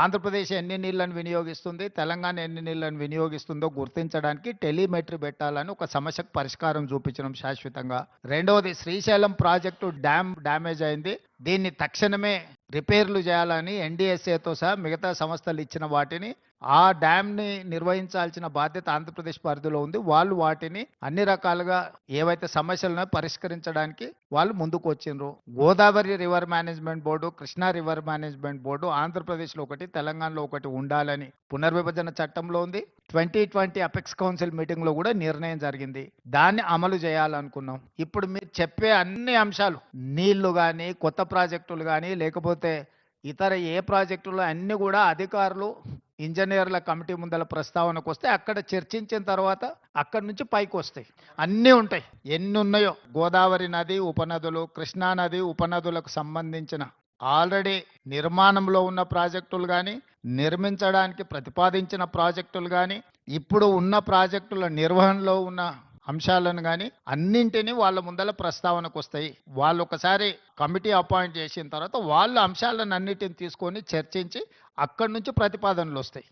ఆంధ్రప్రదేశ్ ఎన్ని నీళ్ళను వినియోగిస్తుంది తెలంగాణ ఎన్ని నీళ్ళను వినియోగిస్తుందో గుర్తించడానికి టెలిమెట్రీ పెట్టాలని ఒక సమస్యకు పరిష్కారం చూపించడం శాశ్వతంగా. రెండవది శ్రీశైలం ప్రాజెక్టు డ్యామ్ డ్యామేజ్ అయింది. దీన్ని తక్షణమే రిపేర్లు చేయాలని ఎన్డీఎస్ఏతో సహా మిగతా సంస్థలు ఇచ్చిన వాటిని ఆ డ్యామ్ని నిర్వహించాల్సిన బాధ్యత ఆంధ్రప్రదేశ్ పరిధిలో ఉంది. వాళ్ళు వాటిని అన్ని రకాలుగా ఏవైతే సమస్యలను పరిష్కరించడానికి వాళ్ళు ముందుకు వచ్చిండ్రు. Godavari river management board Krishna river management board ఆంధ్రప్రదేశ్లో ఒకటి తెలంగాణలో ఒకటి ఉండాలని పునర్విభజన చట్టంలో ఉంది. ట్వంటీ ట్వంటీ అపెక్స్ కౌన్సిల్ మీటింగ్లో కూడా నిర్ణయం జరిగింది. దాన్ని అమలు చేయాలనుకున్నాం. ఇప్పుడు మీరు చెప్పే అన్ని అంశాలు నీళ్ళు కానీ కొత్త ప్రాజెక్టులు కానీ లేకపోతే ఇతర ఏ ప్రాజెక్టులు అన్ని కూడా అధికారులు ఇంజనీర్ల కమిటీ ముందల ప్రస్తావనకు వస్తే అక్కడ చర్చించిన తర్వాత అక్కడి నుంచి పైకి వస్తాయి. అన్నీ ఉంటాయి. ఎన్ని ఉన్నాయో. గోదావరి నది ఉపనదులు కృష్ణా నది ఉపనదులకు సంబంధించిన ఆల్రెడీ నిర్మాణంలో ఉన్న ప్రాజెక్టులు కానీ నిర్మించడానికి ప్రతిపాదించిన ప్రాజెక్టులు కానీ ఇప్పుడు ఉన్న ప్రాజెక్టుల నిర్వహణలో ఉన్న అంశాలను కానీ అన్నింటినీ వాళ్ళ ముందల ప్రస్తావనకు వస్తాయి వాళ్ళు ఒకసారి కమిటీ అపాయింట్ చేసిన తర్వాత వాళ్ళ అంశాలను అన్నిటిని తీసుకొని చర్చించి అక్కడి నుంచి ప్రతిపాదనలు వస్తాయి